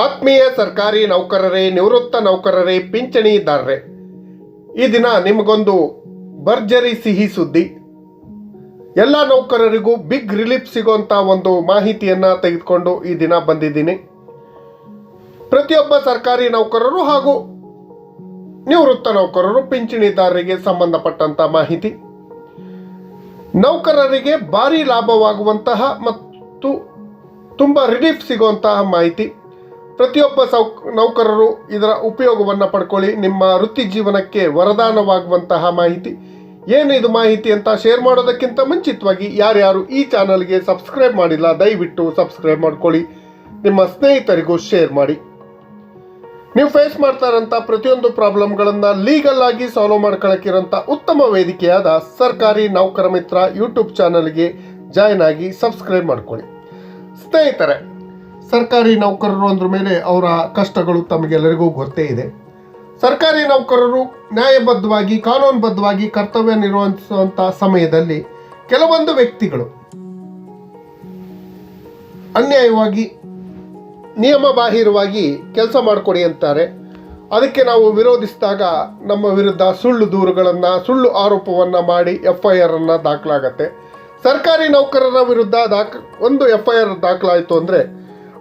ಆತ್ಮೀಯ ಸರ್ಕಾರಿ ನೌಕರರೇ, ನಿವೃತ್ತ ನೌಕರರೇ, ಪಿಂಚಣಿದಾರರೇ, ಈ ದಿನ ನಿಮಗೊಂದು ಭರ್ಜರಿ ಸಿಹಿ ಸುದ್ದಿ. ಎಲ್ಲ ನೌಕರರಿಗೂ ಬಿಗ್ ರಿಲೀಫ್ ಸಿಗುವಂಥ ಒಂದು ಮಾಹಿತಿಯನ್ನು ತೆಗೆದುಕೊಂಡು ಈ ದಿನ ಬಂದಿದ್ದೀನಿ. ಪ್ರತಿಯೊಬ್ಬ ಸರ್ಕಾರಿ ನೌಕರರು ಹಾಗೂ ನಿವೃತ್ತ ನೌಕರರು, ಪಿಂಚಣಿದಾರರಿಗೆ ಸಂಬಂಧಪಟ್ಟಂತ ಮಾಹಿತಿ. ನೌಕರರಿಗೆ ಭಾರಿ ಲಾಭವಾಗುವಂತಹ ಮತ್ತು ತುಂಬ ರಿಲೀಫ್ ಸಿಗುವಂತಹ ಮಾಹಿತಿ. ಪ್ರತಿಯೊಬ್ಬ ಸೌ ನೌಕರರು ಇದರ ಉಪಯೋಗವನ್ನು ಪಡ್ಕೊಳ್ಳಿ. ನಿಮ್ಮ ವೃತ್ತಿ ಜೀವನಕ್ಕೆ ವರದಾನವಾಗುವಂತಹ ಮಾಹಿತಿ. ಏನು ಇದು ಮಾಹಿತಿ ಅಂತ ಶೇರ್ ಮಾಡೋದಕ್ಕಿಂತ ಮುಂಚಿತವಾಗಿ ಯಾರ್ಯಾರು ಈ ಚಾನಲ್ಗೆ ಸಬ್ಸ್ಕ್ರೈಬ್ ಮಾಡಿಲ್ಲ, ದಯವಿಟ್ಟು ಸಬ್ಸ್ಕ್ರೈಬ್ ಮಾಡ್ಕೊಳ್ಳಿ. ನಿಮ್ಮ ಸ್ನೇಹಿತರಿಗೂ ಶೇರ್ ಮಾಡಿ. ನೀವು ಫೇಸ್ ಮಾಡ್ತಾ ಇರೋಂಥ ಪ್ರತಿಯೊಂದು ಪ್ರಾಬ್ಲಮ್ಗಳನ್ನು ಲೀಗಲ್ ಆಗಿ ಸಾಲ್ವ್ ಮಾಡ್ಕೊಳಕ್ಕಿರೋಂಥ ಉತ್ತಮ ವೇದಿಕೆಯಾದ ಸರ್ಕಾರಿ ನೌಕರ ಮಿತ್ರ ಯೂಟ್ಯೂಬ್ ಚಾನಲ್ಗೆ ಜಾಯ್ನ್ ಆಗಿ ಸಬ್ಸ್ಕ್ರೈಬ್ ಮಾಡ್ಕೊಳ್ಳಿ. ಸ್ನೇಹಿತರೆ ಸರ್ಕಾರಿ ನೌಕರರು ಅಂದ್ರ ಮೇಲೆ ಅವರ ಕಷ್ಟಗಳು ತಮಗೆಲ್ಲರಿಗೂ ಗೊತ್ತೇ ಇದೆ. ಸರ್ಕಾರಿ ನೌಕರರು ನ್ಯಾಯಬದ್ಧವಾಗಿ, ಕಾನೂನುಬದ್ಧವಾಗಿ ಕರ್ತವ್ಯ ನಿರ್ವಹಿಸುವಂಥ ಸಮಯದಲ್ಲಿ ಕೆಲವೊಂದು ವ್ಯಕ್ತಿಗಳು ಅನ್ಯಾಯವಾಗಿ ನಿಯಮ ಬಾಹಿರವಾಗಿ ಕೆಲಸ ಮಾಡಿಕೊಡಿ ಅಂತಾರೆ. ಅದಕ್ಕೆ ನಾವು ವಿರೋಧಿಸಿದಾಗ ನಮ್ಮ ವಿರುದ್ಧ ಸುಳ್ಳು ದೂರುಗಳನ್ನು, ಸುಳ್ಳು ಆರೋಪವನ್ನು ಮಾಡಿ ಎಫ್ ಐ ಆರನ್ನು ದಾಖಲಾಗತ್ತೆ. ಸರ್ಕಾರಿ ನೌಕರರ ವಿರುದ್ಧ ದಾಖ, ಒಂದು ಎಫ್ ಐ ಆರ್ ದಾಖಲಾಯಿತು ಅಂದರೆ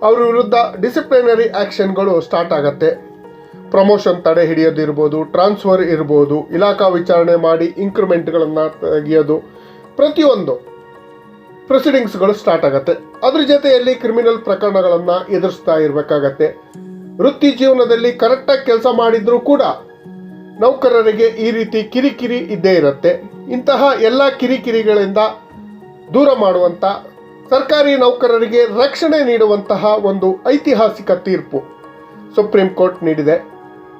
ಅವ್ರ ವಿರುದ್ಧ ಡಿಸಿಪ್ಲಿನರಿ ಆ್ಯಕ್ಷನ್ಗಳು ಸ್ಟಾರ್ಟ್ ಆಗತ್ತೆ. ಪ್ರಮೋಷನ್ ತಡೆ ಹಿಡಿಯೋದಿರ್ಬೋದು ಟ್ರಾನ್ಸ್ಫರ್ ಇರ್ಬೋದು, ಇಲಾಖಾ ವಿಚಾರಣೆ ಮಾಡಿ ಇನ್ಕ್ರಿಮೆಂಟ್ಗಳನ್ನು ತೆಗೆಯೋದು, ಪ್ರತಿಯೊಂದು ಪ್ರೊಸೀಡಿಂಗ್ಸ್ಗಳು ಸ್ಟಾರ್ಟ್ ಆಗುತ್ತೆ. ಅದ್ರ ಜೊತೆಯಲ್ಲಿ ಕ್ರಿಮಿನಲ್ ಪ್ರಕರಣಗಳನ್ನು ಎದುರಿಸ್ತಾ ಇರಬೇಕಾಗತ್ತೆ. ವೃತ್ತಿ ಜೀವನದಲ್ಲಿ ಕರೆಕ್ಟಾಗಿ ಕೆಲಸ ಮಾಡಿದರೂ ಕೂಡ ನೌಕರರಿಗೆ ಈ ರೀತಿ ಕಿರಿಕಿರಿ ಇದ್ದೇ ಇರುತ್ತೆ. ಇಂತಹ ಎಲ್ಲ ಕಿರಿಕಿರಿಗಳಿಂದ ದೂರ ಮಾಡುವಂಥ ಸರ್ಕಾರಿ ನೌಕರರಿಗೆ ರಕ್ಷಣೆ ನೀಡುವಂತಹ ಒಂದು ಐತಿಹಾಸಿಕ ತೀರ್ಪು ಸುಪ್ರೀಂ ಕೋರ್ಟ್ ನೀಡಿದೆ.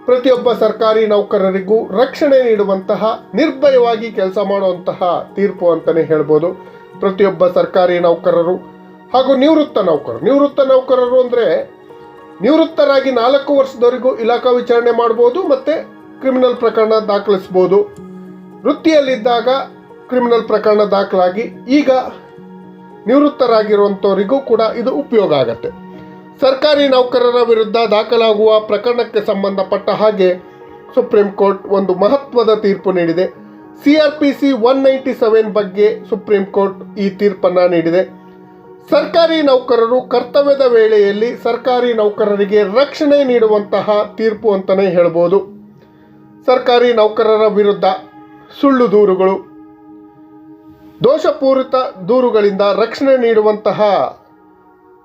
ಪ್ರತಿಯೊಬ್ಬ ಸರ್ಕಾರಿ ನೌಕರರಿಗೂ ರಕ್ಷಣೆ ನೀಡುವಂತಹ ನಿರ್ಭಯವಾಗಿ ಕೆಲಸ ಮಾಡುವಂತಹ ತೀರ್ಪು ಅಂತಲೇ ಹೇಳ್ಬೋದು. ಪ್ರತಿಯೊಬ್ಬ ಸರ್ಕಾರಿ ನೌಕರರು ಹಾಗೂ ನಿವೃತ್ತ ನೌಕರರು. ನಿವೃತ್ತ ನೌಕರರು ಅಂದರೆ ನಿವೃತ್ತರಾಗಿ ನಾಲ್ಕು ವರ್ಷದವರೆಗೂ ಇಲಾಖಾ ವಿಚಾರಣೆ ಮಾಡ್ಬೋದು ಮತ್ತು ಕ್ರಿಮಿನಲ್ ಪ್ರಕರಣ ದಾಖಲಿಸ್ಬೋದು. ವೃತ್ತಿಯಲ್ಲಿದ್ದಾಗ ಕ್ರಿಮಿನಲ್ ಪ್ರಕರಣ ದಾಖಲಾಗಿ ಈಗ ನಿವೃತ್ತರಾಗಿರುವಂಥವರಿಗೂ ಕೂಡ ಇದು ಉಪಯೋಗ ಆಗತ್ತೆ. ಸರ್ಕಾರಿ ನೌಕರರ ವಿರುದ್ಧ ದಾಖಲಾಗುವ ಪ್ರಕರಣಕ್ಕೆ ಸಂಬಂಧಪಟ್ಟ ಹಾಗೆ ಸುಪ್ರೀಂ ಕೋರ್ಟ್ ಒಂದು ಮಹತ್ವದ ತೀರ್ಪು ನೀಡಿದೆ. C R P C one ninety seven ಬಗ್ಗೆ ಸುಪ್ರೀಂ ಕೋರ್ಟ್ ಈ ತೀರ್ಪನ್ನು ನೀಡಿದೆ. ಸರ್ಕಾರಿ ನೌಕರರು ಕರ್ತವ್ಯದ ವೇಳೆಯಲ್ಲಿ ಸರ್ಕಾರಿ ನೌಕರರಿಗೆ ರಕ್ಷಣೆ ನೀಡುವಂತಹ ತೀರ್ಪು ಅಂತಲೇ ಹೇಳ್ಬೋದು. ಸರ್ಕಾರಿ ನೌಕರರ ವಿರುದ್ಧ ಸುಳ್ಳು ದೂರುಗಳು ದೋಷಪೂರಿತ ದೂರುಗಳಿಂದ ರಕ್ಷಣೆ ನೀಡುವಂತಹ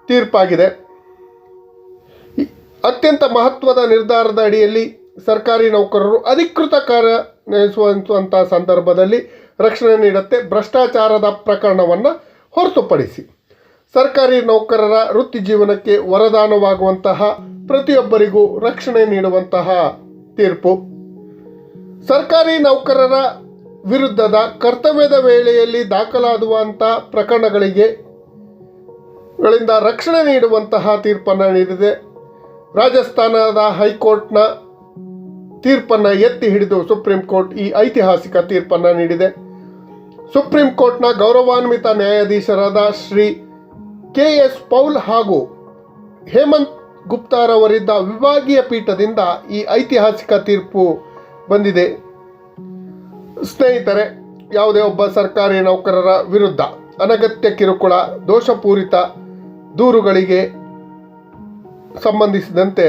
ತೀರ್ಪಾಗಿದೆ. ಅತ್ಯಂತ ಮಹತ್ವದ ನಿರ್ಧಾರದ ಅಡಿಯಲ್ಲಿ ಸರ್ಕಾರಿ ನೌಕರರು ಅಧಿಕೃತ ಕಾರ್ಯ ನಿರ್ವಹಿಸುವಂಥ ಸಂದರ್ಭದಲ್ಲಿ ರಕ್ಷಣೆ ನೀಡುತ್ತೆ, ಭ್ರಷ್ಟಾಚಾರದ ಪ್ರಕರಣವನ್ನು ಹೊರತುಪಡಿಸಿ. ಸರ್ಕಾರಿ ನೌಕರರ ವೃತ್ತಿ ಜೀವನಕ್ಕೆ ವರದಾನವಾಗುವಂತಹ ಪ್ರತಿಯೊಬ್ಬರಿಗೂ ರಕ್ಷಣೆ ನೀಡುವಂತಹ ತೀರ್ಪು. ಸರ್ಕಾರಿ ನೌಕರರ ವಿರುದ್ಧದ ಕರ್ತವ್ಯದ ವೇಳೆಯಲ್ಲಿ ದಾಖಲಾಗುವಂಥ ಪ್ರಕರಣಗಳಿಗೆ ಗಳಿಂದ ರಕ್ಷಣೆ ನೀಡುವಂತಹ ತೀರ್ಪನ್ನು ನೀಡಿದೆ. ರಾಜಸ್ಥಾನದ ಹೈಕೋರ್ಟ್ನ ತೀರ್ಪನ್ನು ಎತ್ತಿ ಹಿಡಿದು ಸುಪ್ರೀಂ ಕೋರ್ಟ್ ಈ ಐತಿಹಾಸಿಕ ತೀರ್ಪನ್ನು ನೀಡಿದೆ. ಸುಪ್ರೀಂ ಕೋರ್ಟ್ನ ಗೌರವಾನ್ವಿತ ನ್ಯಾಯಾಧೀಶರಾದ ಶ್ರೀ ಕೆ ಎಸ್ ಪೌಲ್ ಹಾಗೂ ಹೇಮಂತ್ ಗುಪ್ತಾರವರಿದ್ದ ವಿಭಾಗೀಯ ಪೀಠದಿಂದ ಈ ಐತಿಹಾಸಿಕ ತೀರ್ಪು ಬಂದಿದೆ. ಸ್ನೇಹಿತರೆ, ಯಾವುದೇ ಒಬ್ಬ ಸರ್ಕಾರಿ ನೌಕರರ ವಿರುದ್ಧ ಅನಗತ್ಯ ಕಿರುಕುಳ, ದೋಷಪೂರಿತ ದೂರುಗಳಿಗೆ ಸಂಬಂಧಿಸಿದಂತೆ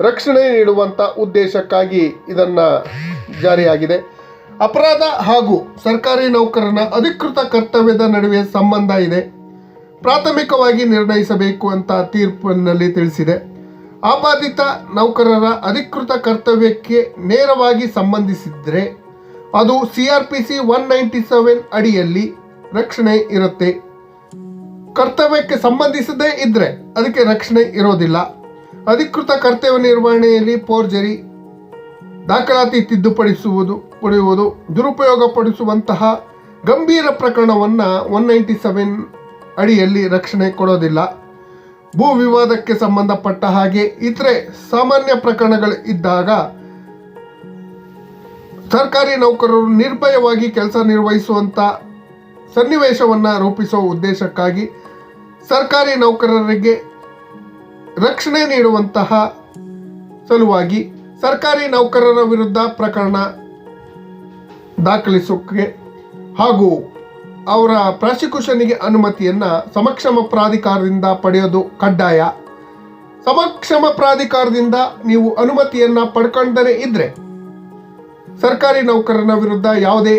ರಕ್ಷಣೆ ನೀಡುವಂಥ ಉದ್ದೇಶಕ್ಕಾಗಿ ಇದನ್ನು ಜಾರಿಯಾಗಿದೆ. ಅಪರಾಧ ಹಾಗೂ ಸರ್ಕಾರಿ ನೌಕರನ ಅಧಿಕೃತ ಕರ್ತವ್ಯದ ನಡುವೆ ಸಂಬಂಧ ಇದೆ. ಪ್ರಾಥಮಿಕವಾಗಿ ನಿರ್ಣಯಿಸಬೇಕು ಅಂತ ತೀರ್ಪಿನಲ್ಲಿ ತಿಳಿಸಿದೆ. ಆಪಾದಿತ ನೌಕರರ ಅಧಿಕೃತ ಕರ್ತವ್ಯಕ್ಕೆ ನೇರವಾಗಿ ಸಂಬಂಧಿಸಿದರೆ ಅದು C R P C one ninety seven ಅಡಿಯಲ್ಲಿ ರಕ್ಷಣೆ ಇರುತ್ತೆ. ಕರ್ತವ್ಯಕ್ಕೆ ಸಂಬಂಧಿಸದೇ ಇದ್ದರೆ ಅದಕ್ಕೆ ರಕ್ಷಣೆ ಇರೋದಿಲ್ಲ. ಅಧಿಕೃತ ಕರ್ತವ್ಯ ನಿರ್ವಹಣೆಯಲ್ಲಿ ಪೋರ್ಜರಿ ದಾಖಲಾತಿ ತಿದ್ದುಪಡಿಸುವುದು, ಪಡೆಯುವುದು, ದುರುಪಯೋಗಪಡಿಸುವಂತಹ ಗಂಭೀರ ಪ್ರಕರಣವನ್ನು ಒನ್ ನೈಂಟಿ ಸೆವೆನ್ ಅಡಿಯಲ್ಲಿ ರಕ್ಷಣೆ ಕೊಡೋದಿಲ್ಲ. ಭೂ ವಿವಾದಕ್ಕೆ ಸಂಬಂಧಪಟ್ಟ ಹಾಗೆ ಇತರೆ ಸಾಮಾನ್ಯ ಪ್ರಕರಣಗಳು ಇದ್ದಾಗ ಸರ್ಕಾರಿ ನೌಕರರು ನಿರ್ಭಯವಾಗಿ ಕೆಲಸ ನಿರ್ವಹಿಸುವಂಥ ಸನ್ನಿವೇಶವನ್ನು ರೂಪಿಸುವ ಉದ್ದೇಶಕ್ಕಾಗಿ ಸರ್ಕಾರಿ ನೌಕರರಿಗೆ ರಕ್ಷಣೆ ನೀಡುವಂತಹ ಸಲುವಾಗಿ ಸರ್ಕಾರಿ ನೌಕರರ ವಿರುದ್ಧ ಪ್ರಕರಣ ದಾಖಲಿಸೋಕೆ ಹಾಗೂ ಅವರ ಪ್ರಾಸಿಕ್ಯೂಷನ್ಗೆ ಅನುಮತಿಯನ್ನು ಸಮಕ್ಷಮ ಪ್ರಾಧಿಕಾರದಿಂದ ಪಡೆಯೋದು ಕಡ್ಡಾಯ. ಸಮಕ್ಷಮ ಪ್ರಾಧಿಕಾರದಿಂದ ನೀವು ಅನುಮತಿಯನ್ನು ಪಡ್ಕೊಂಡೇ ಇದ್ರೆ ಸರ್ಕಾರಿ ನೌಕರನ ವಿರುದ್ಧ ಯಾವುದೇ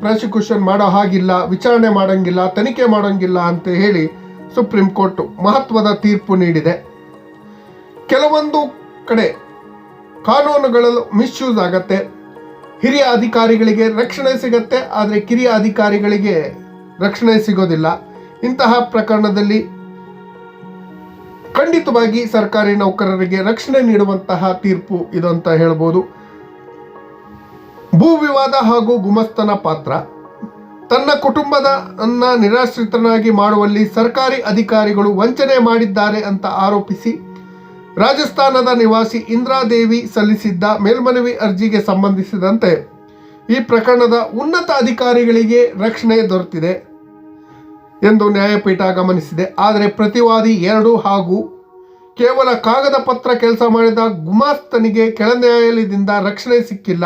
ಪ್ರಾಸಿಕ್ಯೂಷನ್ ಮಾಡೋ ಹಾಗಿಲ್ಲ, ವಿಚಾರಣೆ ಮಾಡೋಂಗಿಲ್ಲ, ತನಿಖೆ ಮಾಡೋಂಗಿಲ್ಲ ಅಂತ ಹೇಳಿ ಸುಪ್ರೀಂ ಕೋರ್ಟ್ ಮಹತ್ವದ ತೀರ್ಪು ನೀಡಿದೆ. ಕೆಲವೊಂದು ಕಡೆ ಕಾನೂನುಗಳು ಮಿಸ್ಯೂಸ್ ಆಗತ್ತೆ. ಹಿರಿಯ ಅಧಿಕಾರಿಗಳಿಗೆ ರಕ್ಷಣೆ ಸಿಗತ್ತೆ, ಆದರೆ ಕಿರಿಯ ಅಧಿಕಾರಿಗಳಿಗೆ ರಕ್ಷಣೆ ಸಿಗೋದಿಲ್ಲ. ಇಂತಹ ಪ್ರಕರಣದಲ್ಲಿ ಖಂಡಿತವಾಗಿ ಸರ್ಕಾರಿ ನೌಕರರಿಗೆ ರಕ್ಷಣೆ ನೀಡುವಂತಹ ತೀರ್ಪು ಇದು ಅಂತ ಹೇಳ್ಬೋದು. ಭೂ ವಿವಾದ ಹಾಗೂ ಗುಮಸ್ತನ ಪಾತ್ರ. ತನ್ನ ಕುಟುಂಬದ ಅನ್ನ ನಿರಾಶ್ರಿತನಾಗಿ ಮಾಡುವಲ್ಲಿ ಸರ್ಕಾರಿ ಅಧಿಕಾರಿಗಳು ವಂಚನೆ ಮಾಡಿದ್ದಾರೆ ಅಂತ ಆರೋಪಿಸಿ, ರಾಜಸ್ಥಾನದ ನಿವಾಸಿ ಇಂದ್ರಾದೇವಿ ಸಲ್ಲಿಸಿದ್ದ ಮೇಲ್ಮನವಿ ಅರ್ಜಿಗೆ ಸಂಬಂಧಿಸಿದಂತೆ ಈ ಪ್ರಕರಣದ ಉನ್ನತ ಅಧಿಕಾರಿಗಳಿಗೆ ರಕ್ಷಣೆ ದೊರೆತಿದೆ ಎಂದು ನ್ಯಾಯಪೀಠ ಗಮನಿಸಿದೆ. ಆದರೆ ಪ್ರತಿವಾದಿ ಎರಡು ಹಾಗೂ ಕೇವಲ ಕಾಗದ ಪತ್ರ ಕೆಲಸ ಮಾಡಿದ ಗುಮಾಸ್ತನಿಗೆ ಕೆಳ ನ್ಯಾಯಾಲಯದಿಂದ ರಕ್ಷಣೆ ಸಿಕ್ಕಿಲ್ಲ.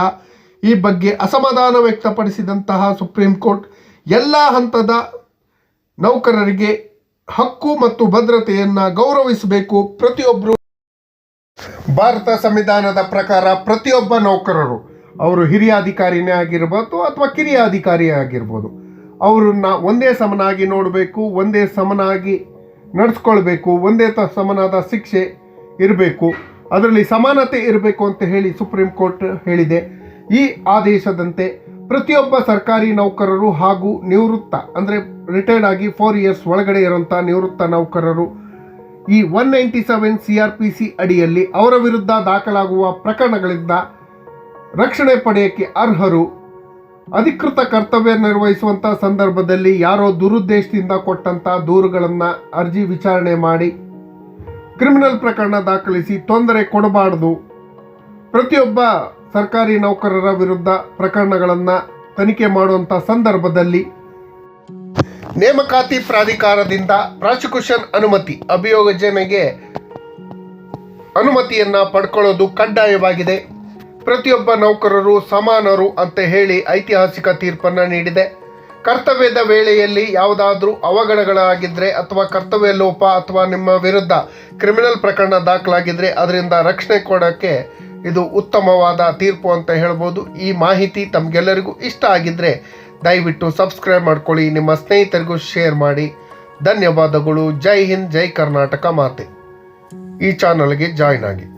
ಈ ಬಗ್ಗೆ ಅಸಮಾಧಾನ ವ್ಯಕ್ತಪಡಿಸಿದಂತಹ ಸುಪ್ರೀಂ ಕೋರ್ಟ್ ಎಲ್ಲ ಹಂತದ ನೌಕರರಿಗೆ ಹಕ್ಕು ಮತ್ತು ಭದ್ರತೆಯನ್ನು ಗೌರವಿಸಬೇಕು. ಪ್ರತಿಯೊಬ್ಬರು ಭಾರತ ಸಂವಿಧಾನದ ಪ್ರಕಾರ ಪ್ರತಿಯೊಬ್ಬ ನೌಕರರು ಅವರು ಹಿರಿಯ ಅಧಿಕಾರಿನೇ ಆಗಿರ್ಬೋದು ಅಥವಾ ಕಿರಿಯ ಅಧಿಕಾರಿಯೇ ಆಗಿರ್ಬೋದು. ಅವರನ್ನ ಒಂದೇ ಸಮನಾಗಿ ನೋಡಬೇಕು, ಒಂದೇ ಸಮನಾಗಿ ನಡೆಸ್ಕೊಳ್ಬೇಕು, ಒಂದೇ ತ ಸಮನಾದ ಶಿಕ್ಷೆ ಇರಬೇಕು, ಅದರಲ್ಲಿ ಸಮಾನತೆ ಇರಬೇಕು ಅಂತ ಹೇಳಿ ಸುಪ್ರೀಂ ಕೋರ್ಟ್ ಹೇಳಿದೆ. ಈ ಆದೇಶದಂತೆ ಪ್ರತಿಯೊಬ್ಬ ಸರ್ಕಾರಿ ನೌಕರರು ಹಾಗೂ ನಿವೃತ್ತ, ಅಂದರೆ ರಿಟೈರ್ಡ್ ಆಗಿ ಫೋರ್ ಇಯರ್ಸ್ ಒಳಗಡೆ ಇರುವಂಥ ನಿವೃತ್ತ ನೌಕರರು, ಈ one ninety seven C R P C ಅಡಿಯಲ್ಲಿ ಅವರ ವಿರುದ್ಧ ದಾಖಲಾಗುವ ಪ್ರಕರಣಗಳಿಂದ ರಕ್ಷಣೆ ಪಡೆಯಕ್ಕೆ ಅರ್ಹರು. ಅಧಿಕೃತ ಕರ್ತವ್ಯ ನಿರ್ವಹಿಸುವಂಥ ಸಂದರ್ಭದಲ್ಲಿ ಯಾರೋ ದುರುದ್ದೇಶದಿಂದ ಕೊಟ್ಟಂಥ ದೂರುಗಳನ್ನು ಅರ್ಜಿ ವಿಚಾರಣೆ ಮಾಡಿ ಕ್ರಿಮಿನಲ್ ಪ್ರಕರಣ ದಾಖಲಿಸಿ ತೊಂದರೆ ಕೊಡಬಾರ್ದು. ಪ್ರತಿಯೊಬ್ಬ ಸರ್ಕಾರಿ ನೌಕರರ ವಿರುದ್ಧ ಪ್ರಕರಣಗಳನ್ನು ತನಿಖೆ ಮಾಡುವಂಥ ಸಂದರ್ಭದಲ್ಲಿ ನೇಮಕಾತಿ ಪ್ರಾಧಿಕಾರದಿಂದ ಪ್ರಾಸಿಕ್ಯೂಷನ್ ಅನುಮತಿ ಅಭಿಯೋಜನೆಗೆ ಅನುಮತಿಯನ್ನ ಪಡ್ಕೊಳ್ಳೋದು ಕಡ್ಡಾಯವಾಗಿದೆ. ಪ್ರತಿಯೊಬ್ಬ ನೌಕರರು ಸಮಾನರು ಅಂತ ಹೇಳಿ ಐತಿಹಾಸಿಕ ತೀರ್ಪನ್ನು ನೀಡಿದೆ. ಕರ್ತವ್ಯದ ವೇಳೆಯಲ್ಲಿ ಯಾವುದಾದ್ರೂ ಅವಘಡಗಳಾಗಿದ್ದರೆ ಅಥವಾ ಕರ್ತವ್ಯ ಲೋಪ ಅಥವಾ ನಿಮ್ಮ ವಿರುದ್ಧ ಕ್ರಿಮಿನಲ್ ಪ್ರಕರಣ ದಾಖಲಾಗಿದ್ದರೆ ಅದರಿಂದ ರಕ್ಷಣೆ ಕೊಡೋಕ್ಕೆ ಇದು ಉತ್ತಮವಾದ ತೀರ್ಪು ಅಂತ ಹೇಳ್ಬೋದು. ಈ ಮಾಹಿತಿ ತಮಗೆಲ್ಲರಿಗೂ ಇಷ್ಟ ಆಗಿದ್ದರೆ ದಯವಿಟ್ಟು ಸಬ್ಸ್ಕ್ರೈಬ್ ಮಾಡ್ಕೊಳ್ಳಿ, ನಿಮ್ಮ ಸ್ನೇಹಿತರಿಗೂ ಶೇರ್ ಮಾಡಿ. ಧನ್ಯವಾದಗಳು. ಜೈ ಹಿಂದ್, ಜೈ ಕರ್ನಾಟಕ ಮಾತೆ. ಈ ಚಾನಲ್ಗೆ ಜಾಯ್ನ್ ಆಗಿ.